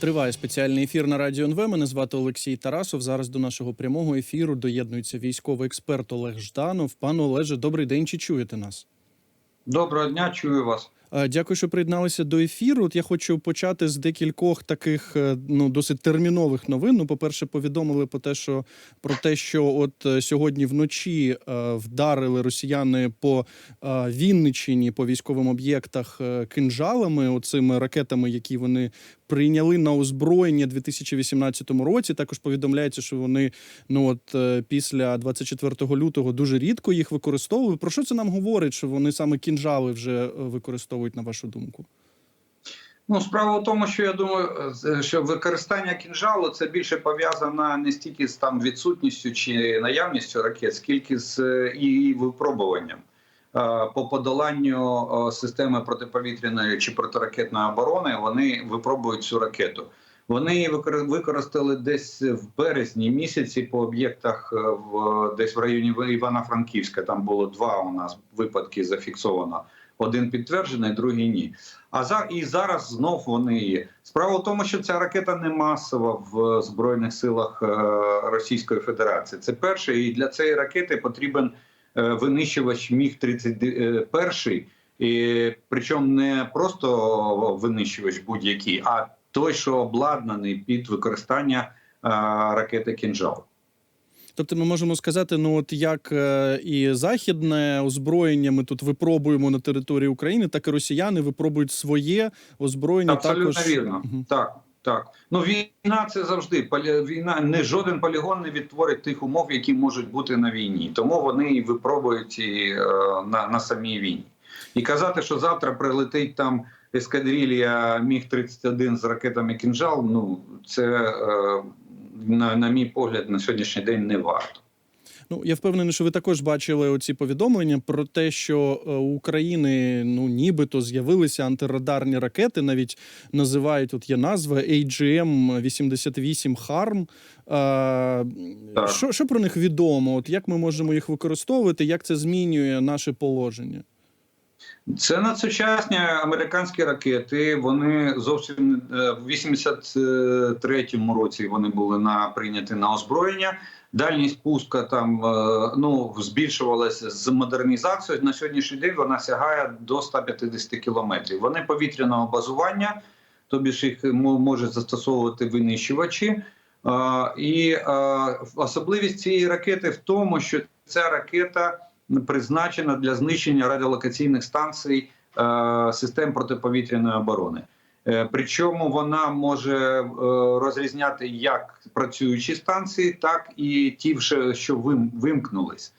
Триває спеціальний ефір на радіо НВ. Мене звати Олексій Тарасов. Зараз до нашого прямого ефіру доєднується військовий експерт Олег Жданов. Пане Олеже, добрий день. Чи чуєте нас? Доброго дня, чую вас. Дякую, що приєдналися до ефіру. От я хочу почати з декількох таких е, ну досить термінових новин. Ну, по-перше, повідомили про те, що про те, що от е, сьогодні вночі е, вдарили росіяни по Вінниччині по військовим об'єктах кинжалами, оцими ракетами, які вони прийняли на озброєння 2018 році. Також повідомляється, що вони ну от е, після 24 лютого дуже рідко їх використовували. Про що це нам говорить? Що вони саме кінжали вже е, використовують, на вашу думку? Ну, справа в тому, що я думаю, е, що використання кінжалу це більше пов'язано не стільки з там відсутністю чи наявністю ракет, скільки з її випробуванням по подоланню е, системи протиповітряної чи протиракетної оборони. Вони випробують цю ракету. Вони її використали десь в березні місяці по об'єктах е, в десь в районі Івано-Франківська. Там було два у нас випадки зафіксовано. Один підтверджений, другий ні. А за і зараз знов вони є. Справа в тому, що ця ракета не масова в збройних силах е, Російської Федерації. Це перше, і для цієї ракети потрібен е, винищувач Міг 31 і причому не просто винищувач будь-який, а той, що обладнаний під використання е, ракети кінжал. Тобто, ми можемо сказати, ну от як е, і західне озброєння ми тут випробуємо на території України, так і росіяни випробують своє озброєння. Абсолютно також вірно. Мгм. Так, так. Ну війна це завжди війна. Не жоден полігон не відтворить тих умов, які можуть бути на війні. Тому вони і випробують і, е, на, на самій війні. І казати, що завтра прилетить там ескадрилья Міг 31 з ракетами кінжал. Ну це е, на, на мій погляд на сьогоднішній день не варто. Ну я впевнений, що ви також бачили оці повідомлення про те, що е, у України ну нібито з'явилися антирадарні ракети. Навіть називають от є назва AGM 88 Harm. Е, що, що про них відомо? От як ми можемо їх використовувати? Як це змінює наше положення? Це надсучасні американські ракети. Вони зовсім е, в 83-му році вони були на прийняті на озброєння. Дальність пуска там е, ну збільшувалася з модернізацією. На сьогоднішній день вона сягає до 150 кілометрів. Вони повітряного базування, тобі ж їх мо- можуть застосовувати винищувачі. Е, І е, особливість цієї ракети в тому, що ця ракета призначена для знищення радіолокаційних станцій систем протиповітряної оборони. Е, Причому вона може е, розрізняти як працюючі станції, так і ті, що вим, вимкнулись.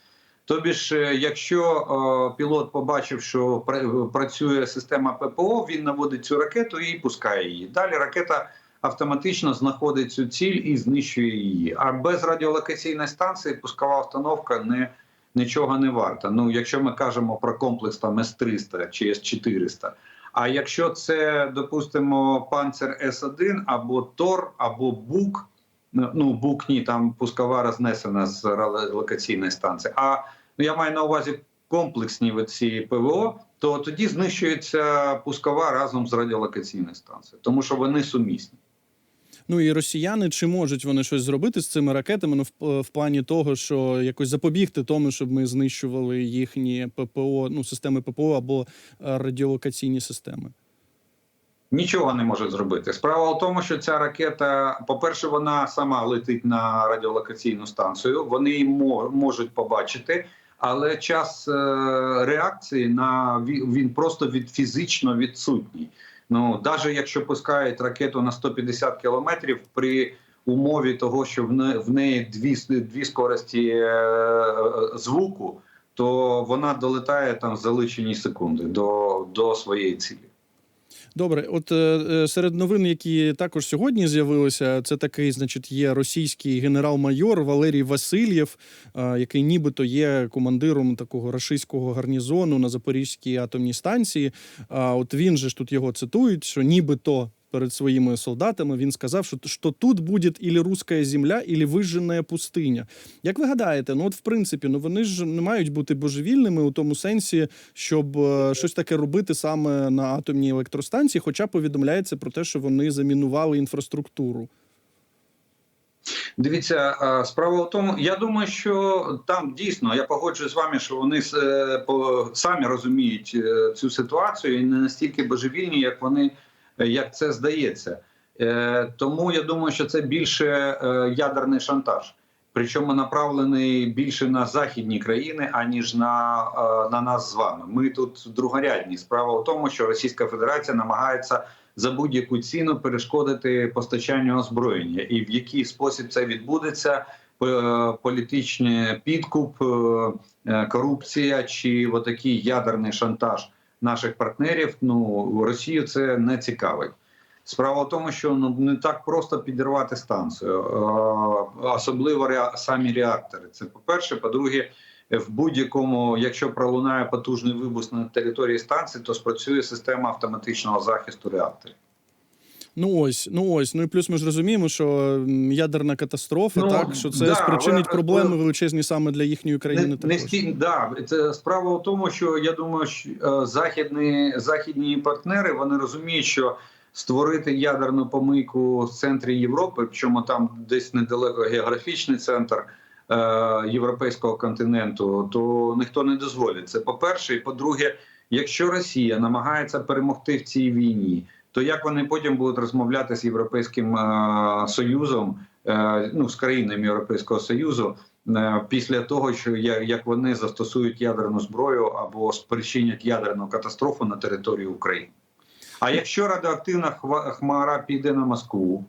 Тобі ж, е, якщо пілот побачив, що пра- працює система ППО, він наводить цю ракету і пускає її. Далі ракета автоматично знаходить цю ціль і знищує її. А без радіолокаційної станції пускова установка не нічого не варта. Ну, якщо ми кажемо про комплекс там С-300 чи С-400. А якщо це, допустимо, панцер С-1 або Тор, або Бук, ну Бук ні, там пускова рознесена з радіолокаційної станції. А ну, я маю на увазі комплексні ці ПВО, то тоді знищується пускова разом з радіолокаційною станцією, тому що вони сумісні. Ну і росіяни чи можуть вони щось зробити з цими ракетами? Ну, в, в плані того, що якось запобігти тому, щоб ми знищували їхні ППО, ну системи ППО або е, радіолокаційні системи. Нічого не може зробити. Справа в тому, що ця ракета, по-перше, вона сама летить на радіолокаційну станцію. Вони її можуть побачити, але час е, реакції на ві- він просто від фізично відсутній. Ну навіть якщо пускають ракету на 150 кілометрів при умові того, що в неї дві, дві скорості е, звуку, то вона долетає там за личені секунди до, до своєї цілі. Добре, от е, е, серед новин, які також сьогодні з'явилися, це такий, значить, є російський генерал-майор Валерій Васильєв, е, який нібито є командиром такого рашистського гарнізону на Запорізькій атомній станції. А от він же ж тут його цитують, що нібито перед своїми солдатами. Він сказав, що, що тут буде ілі руська земля, ілі вижжена пустиня. Як ви гадаєте, ну от в принципі, ну вони ж не мають бути божевільними у тому сенсі, щоб е, щось таке робити саме на атомній електростанції, хоча повідомляється про те, що вони замінували інфраструктуру. Дивіться, справа в тому, я думаю, що там дійсно я погоджуюсь з вами, що вони е, самі розуміють е, цю ситуацію і не настільки божевільні, як вони як це здається. Е, Тому я думаю, що це більше е, ядерний шантаж, причому направлений більше на західні країни, аніж на, е, на нас з вами. Ми тут другорядні. Справа в тому, що Російська Федерація намагається за будь-яку ціну перешкодити постачанню озброєння, і в який спосіб це відбудеться. е, Політичний підкуп, е, е, корупція чи отакий ядерний шантаж наших партнерів. Ну Росію це не цікавить. Справа в тому, що ну не так просто підірвати станцію, особливо ре- самі реактори. Це по перше. По-друге, в будь-якому, якщо пролунає потужний вибух на території станції, то спрацює система автоматичного захисту реакторів. Ну ось, ну ось. Ну і плюс ми ж розуміємо, що ядерна катастрофа, Ну, так що це да, спричинить але- проблеми величезні саме для їхньої країни. Не, не також. да, це справа в тому, що я думаю, що е, західні, західні партнери вони розуміють, що створити ядерну помийку в центрі Європи, причому там десь недалеко географічний центр е, європейського континенту, то ніхто не дозволить. Це по-перше, і по-друге, якщо Росія намагається перемогти в цій війні, то як вони потім будуть розмовляти з Європейським е, Союзом, е, ну з країнами Європейського Союзу? е, Після того, що як вони застосують ядерну зброю або спричинять ядерну катастрофу на території України. А якщо радіоактивна хмара піде на Москву,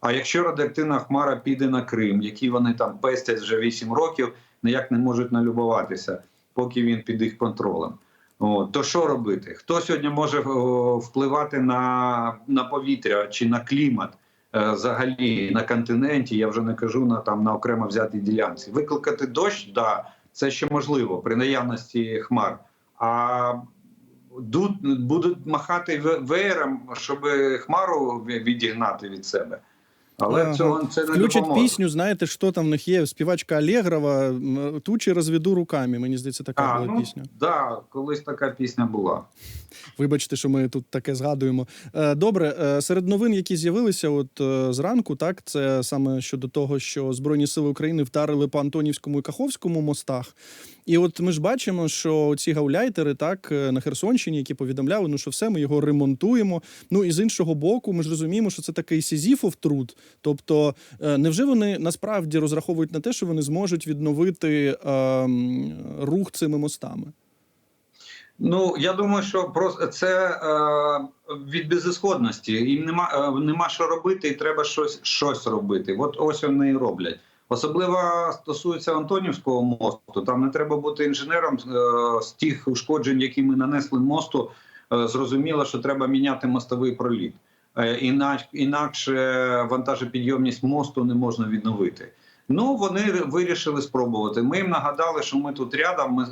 а якщо радіоактивна хмара піде на Крим, який вони там пестять вже 8 років, ніяк не можуть налюбуватися, поки він під їх контролем. То що робити? Хто сьогодні може впливати на, на повітря чи на клімат е, взагалі на континенті? Я вже не кажу на там на окремо взятій ділянці. Викликати дощ, да, це ще можливо при наявності хмар. А ду- будуть махати ве- веєром, щоб хмару відігнати від себе. Але Ага. цього це не Включать допоможе. пісню, знаєте, що там в них є? Співачка Алєгрова, тучі розведу руками. Мені здається, така А, була ну, пісня. да, колись така пісня була. Вибачте, що ми тут таке згадуємо. Е, Добре, е, серед новин, які з'явилися от е, зранку, так це саме щодо того, що Збройні сили України вдарили по Антонівському і Каховському мостах. І от ми ж бачимо, що ці гауляйтери, так е, на Херсонщині, які повідомляли, ну що все, ми його ремонтуємо. Ну і з іншого боку, ми ж розуміємо, що це такий сізіфов труд. Тобто, е, невже вони насправді розраховують на те, що вони зможуть відновити е, рух цими мостами? Ну я думаю, що просто це е, від безісходності. Їм нема е, нема що робити, і треба щось щось робити. От ось вони і роблять. Особливо стосується Антонівського мосту. Там не треба бути інженером е, з тих ушкоджень, які ми нанесли мосту. Е, зрозуміло, що треба міняти мостовий проліт. Е, інакше, вантажопідйомність мосту не можна відновити. Ну вони вирішили спробувати. Ми їм нагадали, що ми тут рядом, ми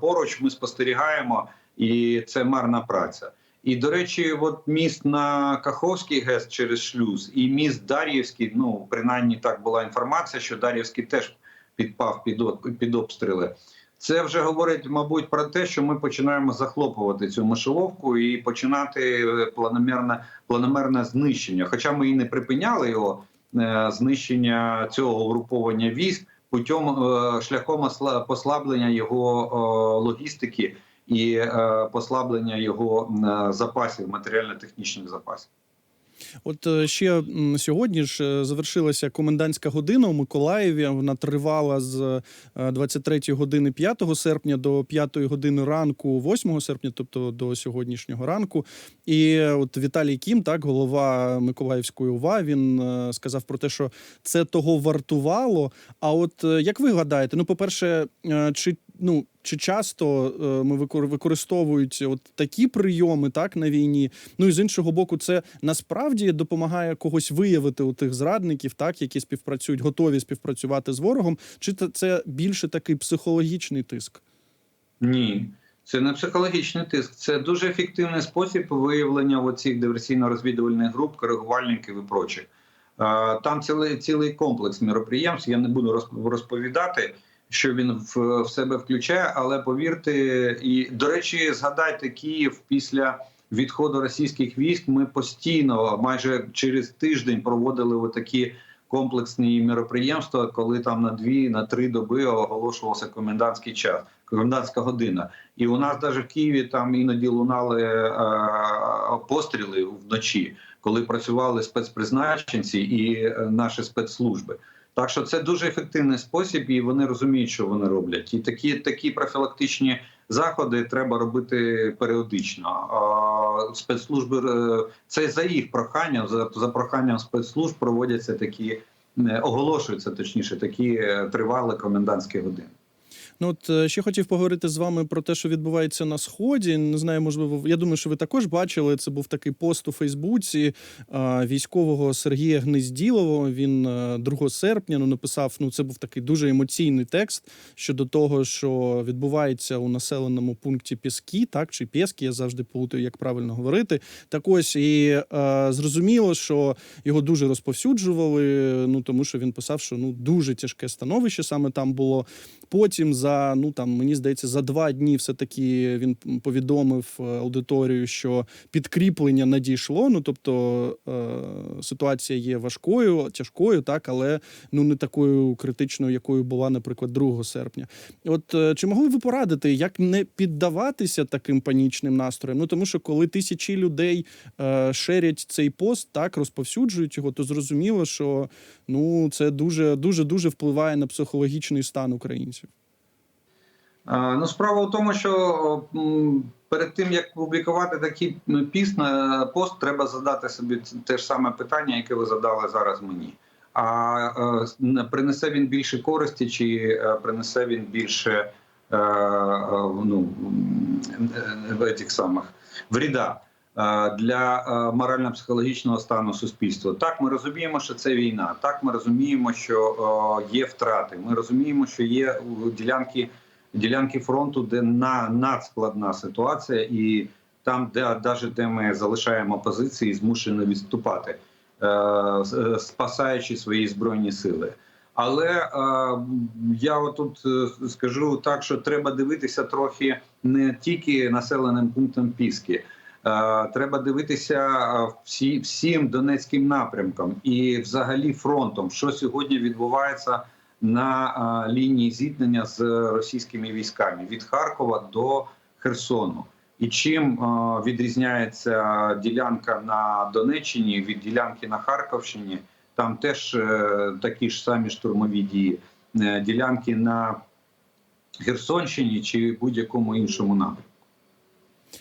поруч, ми спостерігаємо, і це марна праця. І до речі, от міст на Каховський ГЕС через шлюз, і міст Дар'ївський. Ну принаймні так була інформація, що Дар'ївський теж підпав під, під обстріли. Це вже говорить, мабуть, про те, що ми починаємо захлопувати цю мишоловку і починати е, планомірне, планомерне знищення. Хоча ми і не припиняли його е, знищення цього угруповання військ путем е, шляхом послаблення його логістики і е, послаблення його е, запасів, матеріально-технічних запасів. От е, ще сьогодні ж завершилася комендантська година у Миколаєві. Вона тривала з е, 23 години 5 серпня до 5 години ранку, 8 серпня, тобто до сьогоднішнього ранку. І от Віталій Кім, так, голова Миколаївської ОВА, він сказав про те, що це того вартувало. А от як ви гадаєте, ну, по-перше, е, чи ну чи часто е, ми викор- використовують от такі прийоми так на війні? Ну і з іншого боку, це насправді допомагає когось виявити у тих зрадників, так які співпрацюють, готові співпрацювати з ворогом, чи це- більше такий психологічний тиск? Ні, Це не психологічний тиск, це дуже ефективний спосіб виявлення оцих диверсійно-розвідувальних груп, коригувальників і прочих. Е, Там цілий цілий комплекс міроприємств. Я не буду роз- розповідати, що він в, в себе включає, але повірте, і до речі, згадайте Київ після відходу російських військ. Ми постійно, майже через тиждень, проводили такі комплексні міроприємства, коли там на дві на три доби оголошувався комендантський час, комендантська година. І у нас навіть в Києві там іноді лунали е, постріли вночі, коли працювали спецпризначенці і е, наші спецслужби. Так що це дуже ефективний спосіб, і вони розуміють, що вони роблять. І такі такі профілактичні заходи треба робити періодично. А спецслужби е, це за їх проханням, за, за проханням спецслужб проводяться такі, е, оголошуються точніше, такі тривали тривалі комендантські години. Ну от е, ще хотів поговорити з вами про те, що відбувається на сході. Не знаю, можливо, я думаю, що ви також бачили. Це був такий пост у Фейсбуці е, військового Сергія Гнезділового. Він е, 2 серпня ну, написав. Ну, це був такий дуже емоційний текст щодо того, що відбувається у населеному пункті Піски, так чи Пєски, я завжди плутаю, як правильно говорити. Так ось і е, зрозуміло, що його дуже розповсюджували. Ну тому що він писав, що ну дуже тяжке становище саме там було. Потім за ну там мені здається, за два дні все таки він повідомив е, аудиторію, що підкріплення надійшло. Ну тобто е, ситуація є важкою, тяжкою, так, але ну не такою критичною, якою була, наприклад, 2 серпня. От е, чи могли ви порадити, як не піддаватися таким панічним настроям? Ну тому що коли тисячі людей е, шерять цей пост, так розповсюджують його, то зрозуміло, що ну це дуже дуже дуже впливає на психологічний стан українців. А, Ну, справа в тому, що перед тим як публікувати такий піст на пост, треба задати собі те ж саме питання, яке ви задали зараз мені. А е, принесе він більше користі, чи е, принесе він більше е, е, ну, е, самих вріда е, для е, морально-психологічного стану суспільства? Так, ми розуміємо, що це війна. Так, ми розуміємо, що е, є втрати. Ми розуміємо, що є ділянки ділянки фронту, де на надскладна ситуація, і там, де навіть де ми залишаємо позиції, змушені відступати, е, е, спасаючи свої збройні сили. Але е, я тут скажу так, що треба дивитися трохи не тільки населеним пунктом Піски. Е, Треба дивитися е, всі, всім Донецьким напрямкам і взагалі фронтом, що сьогодні відбувається на лінії зіткнення з російськими військами від Харкова до Херсону. І чим відрізняється ділянка на Донеччині від ділянки на Харківщині? Там теж е, такі ж самі штурмові дії, Е, ділянки на Херсонщині чи будь-якому іншому напрямку.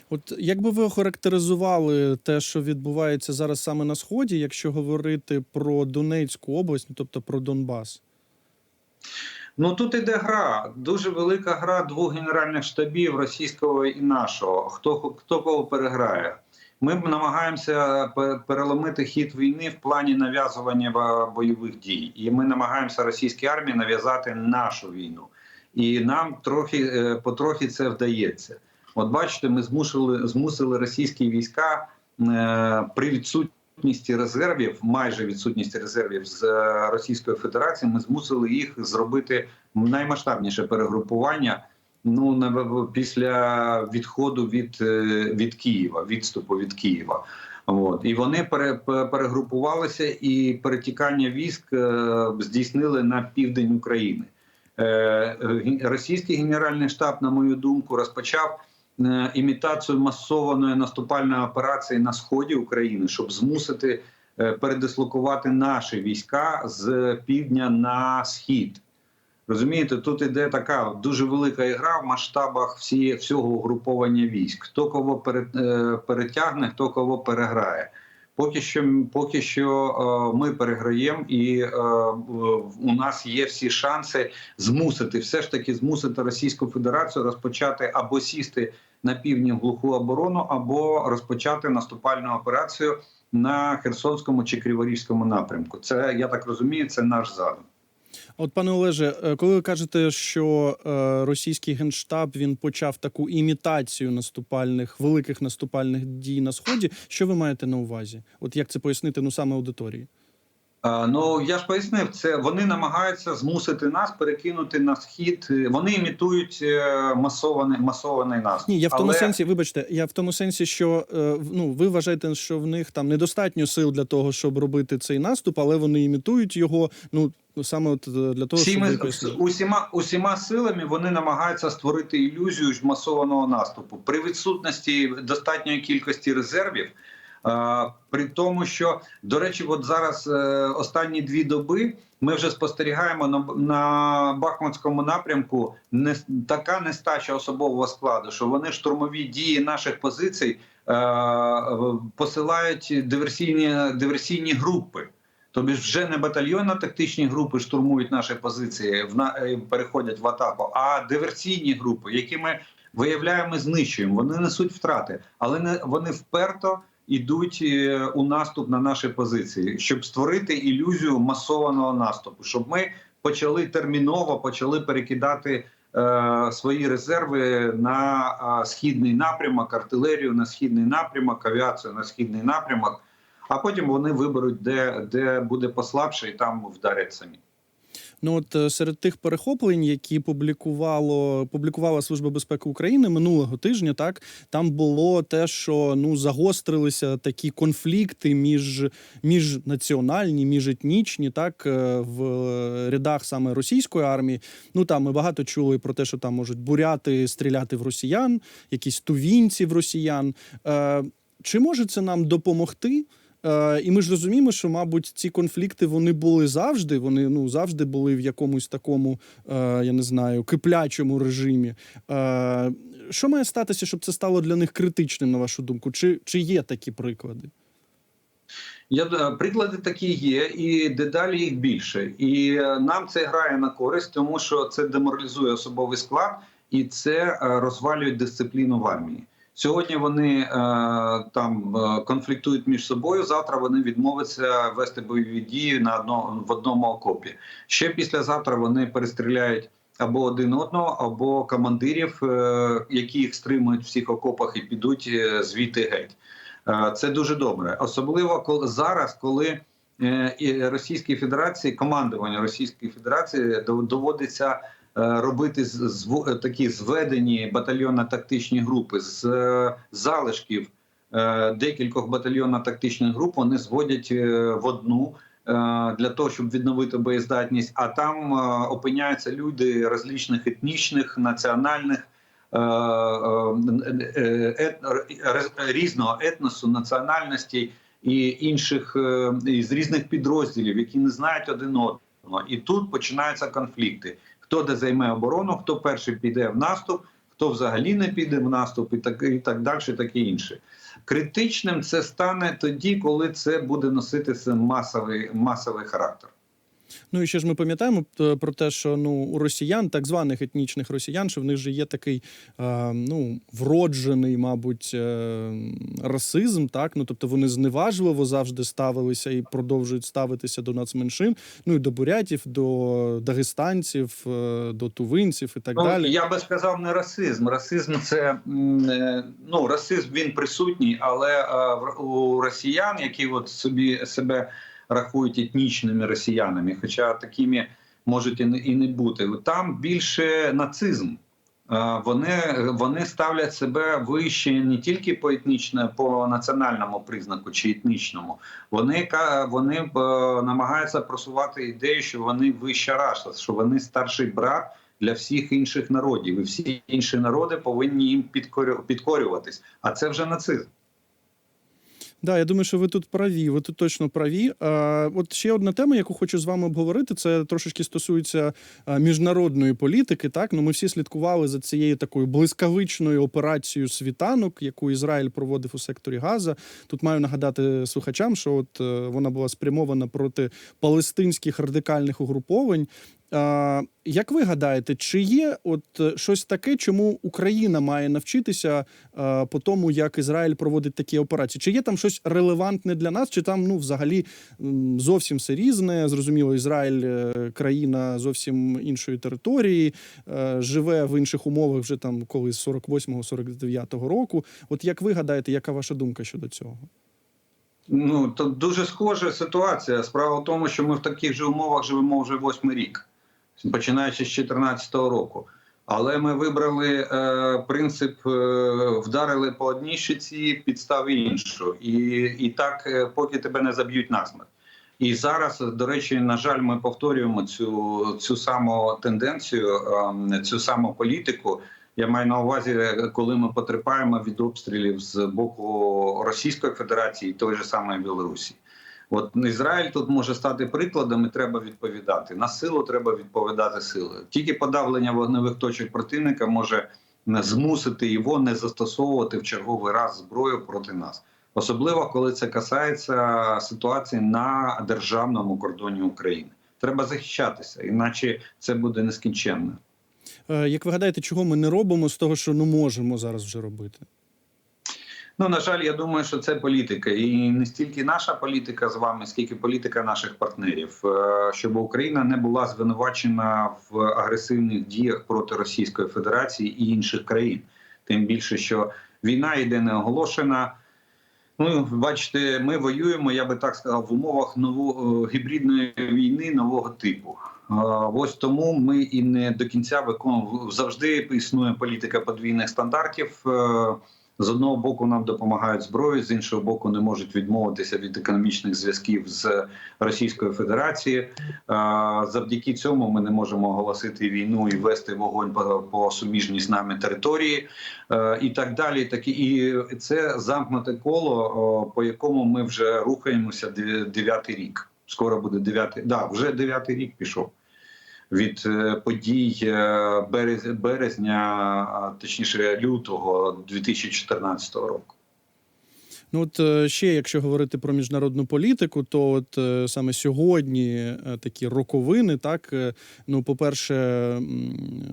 От як би ви охарактеризували те, що відбувається зараз саме на сході, якщо говорити про Донецьку область, ну тобто про Донбас? Ну тут іде гра, дуже велика гра двох генеральних штабів російського і нашого. Хто хто кого переграє? Ми намагаємося переломити хід війни в плані нав'язування бойових дій, і ми намагаємося російській армії нав'язати нашу війну. І нам трохи е, потрохи це вдається. От бачите, ми змусили змусили російські війська е, при відсутності резервів, майже відсутності резервів з е, Російської Федерації. Ми змусили їх зробити наймасштабніше перегрупування. Ну на після відходу від, е, від Києва, відступу від Києва. От і вони пере, перегрупувалися, і перетікання військ е, здійснили на південь України. Російський генеральний штаб, на мою думку, розпочав імітацію масованої наступальної операції на сході України, щоб змусити е, передислокувати наші війська з півдня на схід. Розумієте, тут іде така дуже велика ігра в масштабах всі, всього угруповання військ. Хто кого е, перетягне, хто кого переграє. Поки що, поки що е, ми переграємо, і е, у нас є всі шанси змусити, все ж таки змусити Російську Федерацію розпочати або сісти на півдні глуху оборону, або розпочати наступальну операцію на Херсонському чи Криворізькому напрямку. Це я так розумію, це наш задум. От, пане Олеже, е, коли ви кажете, що е, російський генштаб він почав таку імітацію наступальних великих наступальних дій на сході, що ви маєте на увазі? От як це пояснити ну саме аудиторії? Ну я ж пояснив, це вони намагаються змусити нас перекинути на схід. е, Вони імітують е, масований масований наступ. Ні, я в тому Але- сенсі, вибачте, я в тому сенсі, що е, ну ви вважаєте, що в них там недостатньо сил для того, щоб робити цей наступ, але вони імітують його. Ну саме от для того, щоб Всіми, ви пояснили. усіма, усіма силами вони намагаються створити ілюзію масованого наступу при відсутності достатньої кількості резервів. При тому, що до речі, от зараз е, останні дві доби ми вже спостерігаємо на, на Бахмутському напрямку не така нестача особового складу, що вони штурмові дії наших позицій е, посилають диверсійні диверсійні групи. Тобто вже не батальйонно-тактичні групи штурмують наші позиції, в на- е, переходять в атаку, а диверсійні групи, які ми виявляємо, знищуємо. Вони несуть втрати, але не вони вперто йдуть е, у наступ на наші позиції, щоб створити ілюзію масованого наступу, щоб ми почали терміново почали перекидати. е, Свої резерви на е, східний напрямок, артилерію на східний напрямок, авіацію на східний напрямок, а потім вони виберуть, де, де буде послабше, і там вдарять самі. Ну от е, серед тих перехоплень, які публікувало публікувала Служба безпеки України минулого тижня, так там було те, що ну загострилися такі конфлікти між міжнаціональні, міжетнічні, так е, в рядах саме російської армії. Ну там ми багато чули про те, що там можуть буряти стріляти в росіян, якісь тувінці в росіян. Е, чи може це нам допомогти? Е, і ми ж розуміємо, що, мабуть, ці конфлікти вони були завжди. Вони ну завжди були в якомусь такому, е, я не знаю, киплячому режимі. Е, що має статися, щоб це стало для них критичним, на вашу думку? Чи, чи є такі приклади? Я е, приклади такі є, і дедалі їх більше. І е, нам це грає на користь, тому що це деморалізує особовий склад і це розвалює дисципліну в армії. Сьогодні вони е, там е, конфліктують між собою. Завтра вони відмовляться вести бойові дії на одно, в одному окопі. Ще післязавтра вони перестріляють або один одного, або командирів, е, які їх стримують в всіх окопах і підуть е, звідти геть. Е, Це дуже добре, особливо коли зараз, коли е, Російській Федерації командування Російської Федерації дов- доводиться робити з- е, такі зведені батальйонно-тактичні групи з е, залишків е, декількох батальйонно-тактичних груп. Вони зводять е, в одну. е, Для того щоб відновити боєздатність, а там е, опиняються люди розлічних етнічних, національних е, е, е, різного етносу, національності і інших е, із різних підрозділів, які не знають один одного. І тут починаються конфлікти: хто де займе оборону, хто перший піде в наступ, хто взагалі не піде в наступ, і так і так далі, таке інше. Критичним це стане тоді, коли це буде носити масовий масовий характер. Ну і ще ж ми пам'ятаємо е, про те, що ну у росіян, так званих етнічних росіян, що в них же є такий е, ну вроджений, мабуть, е, расизм. Так, ну тобто вони зневажливо завжди ставилися і продовжують ставитися до нацменшин, ну і до бурятів, до дагестанців, е, до тувинців і так Ну, далі. я би сказав не расизм. Расизм це е, ну расизм він присутній, але е, у росіян, які от собі себе рахують етнічними росіянами, хоча такими можуть і не, бути. Там більше нацизм. Вони, вони ставлять себе вище не тільки по етнічно, по національному признаку чи етнічному. Вони вони е, намагаються просувати ідею, що вони вища раса, що вони старший брат для всіх інших народів, і всі інші народи повинні їм підкорю- підкорюватись. А це вже нацизм. Да, я думаю, що ви тут праві. Ви тут точно праві. А, от ще одна тема, яку хочу з вами обговорити, це трошечки стосується міжнародної політики. Так, ну ми всі слідкували за цією такою блискавичною операцією світанок, яку Ізраїль проводив у секторі Газа. Тут маю нагадати слухачам, що от е, вона була спрямована проти палестинських радикальних угруповань. Як ви гадаєте, чи є от е, щось таке, чому Україна має навчитися а, по тому, як Ізраїль проводить такі операції? Чи є там щось релевантне для нас, чи там ну взагалі зовсім все різне? Зрозуміло, Ізраїль е, країна зовсім іншої території, е, живе в інших умовах вже там коли з 48-49 року. От як ви гадаєте, яка ваша думка щодо цього? Ну то дуже схожа ситуація. Справа в тому, що ми в таких же умовах живемо вже восьмий рік, починаючи з 2014 року. Але ми вибрали е, принцип, е, вдарили по одній щиці, підстав іншу, і, і так, е, поки тебе не заб'ють насмерть. І зараз, до речі, на жаль, ми повторюємо цю, цю саму тенденцію, е, цю саму політику. Я маю на увазі, коли ми потерпаємо від обстрілів з боку Російської Федерації і той же самої Білорусі. От Ізраїль тут може стати прикладом, і треба відповідати. На силу треба відповідати силою. Тільки подавлення вогневих точок противника може змусити його не застосовувати в черговий раз зброю проти нас, особливо коли це касається ситуації на державному кордоні України. Треба захищатися, іначе це буде нескінченно. Е, Як ви гадаєте, чого ми не робимо з того, що ну можемо зараз вже робити? Ну на жаль, я думаю, що це політика, і не стільки наша політика з вами, скільки політика наших партнерів, Е, щоб Україна не була звинувачена в агресивних діях проти Російської Федерації і інших країн. Тим більше, що війна йде не оголошена. Ну, бачите, ми воюємо, я би так сказав, в умовах нового гібридної війни нового типу. Е, Ось тому ми і не до кінця виконуємо завжди існує політика подвійних стандартів. З одного боку нам допомагають зброю, з іншого боку, не можуть відмовитися від економічних зв'язків з Російською Федерацією. Завдяки цьому ми не можемо оголосити війну і вести вогонь по, по суміжній з нами території, е, і так далі. Так і- це замкнуте коло, по якому ми вже рухаємося дев- дев'ятий рік. Скоро буде дев'ятий, да, вже дев'ятий рік пішов від е, подій е, берез- березня, точніше лютого 2014 року. Ну от е, ще, якщо говорити про міжнародну політику, то от е, саме сьогодні е, такі роковини, так ну, по-перше,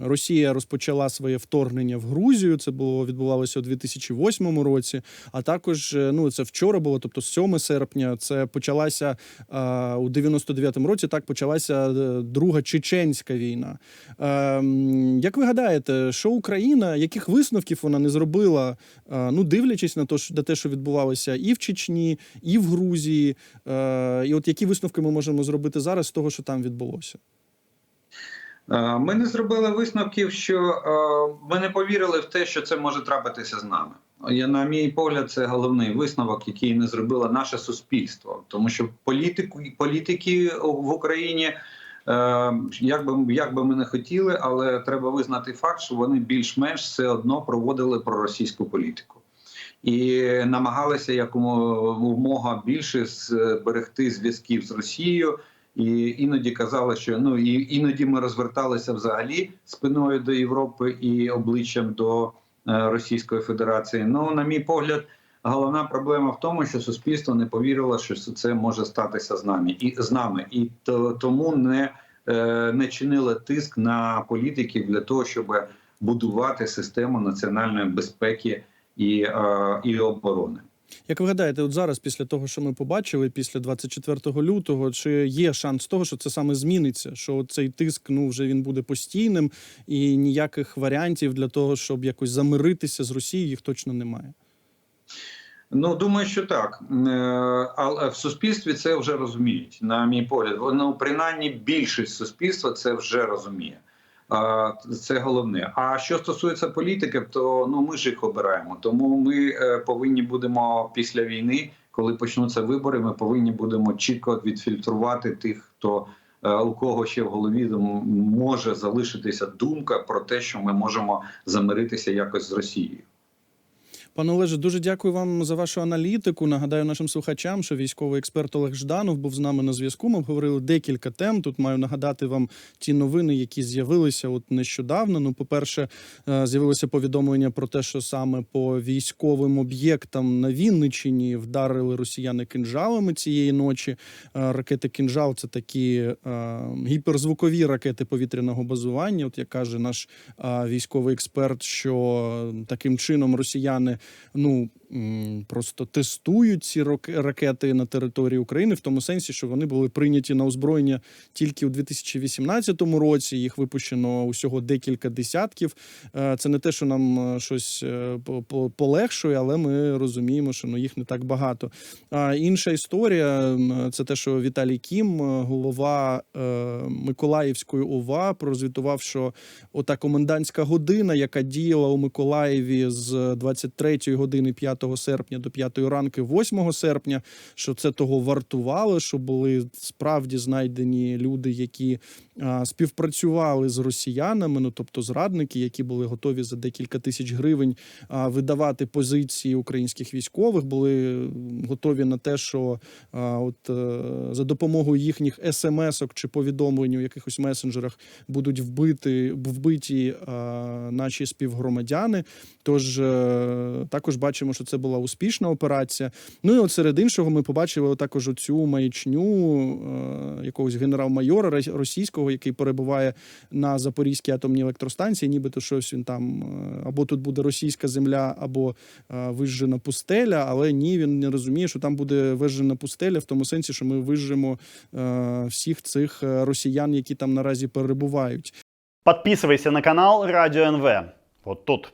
Росія розпочала своє вторгнення в Грузію. Це було відбувалося у 2008 році. А також ну це вчора було, тобто 7 серпня. Це почалася у 99-му році. Так почалася друга чеченська війна. Е, як ви гадаєте, що Україна, яких висновків вона не зробила, ну дивлячись на те, що відбувалося і в Чечні, і в Грузії, е, і от які висновки ми можемо зробити зараз з того, що там відбулося? Е, Ми не зробили висновків, що е, ми не повірили в те, що це може трапитися з нами. Я, на мій погляд, це головний висновок, який не зробило наше суспільство, тому що політику політики в Україні. Як би, як би ми не хотіли, але треба визнати факт, що вони більш-менш все одно проводили проросійську політику і намагалися якомога більше зберегти зв'язків з Росією. І іноді казали, що ну і іноді ми розверталися взагалі спиною до Європи і обличчям до е, Російської Федерації. Ну, на мій погляд, головна проблема в тому, що суспільство не повірило, що це може статися з нами і з нами, і то, тому не, е, не чинило тиск на політиків для того, щоб будувати систему національної безпеки і, е, і оборони. Як ви гадаєте, от зараз, після того, що ми побачили, після 24 лютого, чи є шанс того, що це саме зміниться? Що цей тиск ну вже він буде постійним, і ніяких варіантів для того, щоб якось замиритися з Росією, їх точно немає. Ну, думаю, що так. Е, Але в суспільстві це вже розуміють, на мій погляд. Ну, принаймні, більшість суспільства це вже розуміє. Це головне. А що стосується політиків, то ну ми ж їх обираємо. Тому ми е, повинні будемо після війни, коли почнуться вибори, ми повинні будемо чітко відфільтрувати тих, хто е, у кого ще в голові може залишитися думка про те, що ми можемо замиритися якось з Росією. Пане Олеже, дуже дякую вам за вашу аналітику. Нагадаю нашим слухачам, що військовий експерт Олег Жданов був з нами на зв'язку. Ми обговорили декілька тем. Тут маю нагадати вам ті новини, які з'явилися от нещодавно. Ну, по-перше, е, з'явилося повідомлення про те, що саме по військовим об'єктам на Вінниччині вдарили росіяни кинжалами цієї ночі. Е, Ракети кинжал це такі е, гіперзвукові ракети повітряного базування. От як каже наш військовий експерт, що таким чином росіяни ну просто тестують ці ракети на території України, в тому сенсі, що вони були прийняті на озброєння тільки у 2018 році. Їх випущено усього декілька десятків. Е, Це не те, що нам е, щось е, по- по- полегшує, але ми розуміємо, що ну їх не так багато. А інша історія це те, що Віталій Кім, голова Миколаївської ОВА, прозвітував, що ота комендантська година, яка діяла у Миколаєві з 23 години 5 серпня до 5 ранки 8 серпня, що це того вартувало, що були справді знайдені люди, які а, співпрацювали з росіянами, ну тобто зрадники, які були готові за декілька тисяч гривень а, видавати позиції українських військових, були готові на те, що а, от е, за допомогою їхніх смс-ок чи повідомлень у якихось месенджерах будуть вбити вбиті а, наші співгромадяни. Тож е, також бачимо, що це була успішна операція. Ну і от серед іншого ми побачили також оцю маячню е, якогось генерал-майора російського, який перебуває на Запорізькій атомній електростанції, нібито щось він там е, або тут буде російська земля, або е, вижжена пустеля. Але ні, він не розуміє, що там буде вижжена пустеля, в тому сенсі, що ми вижжемо е, всіх цих е, росіян, які там наразі перебувають. Подписывайся на канал Радио НВ. Вот тут.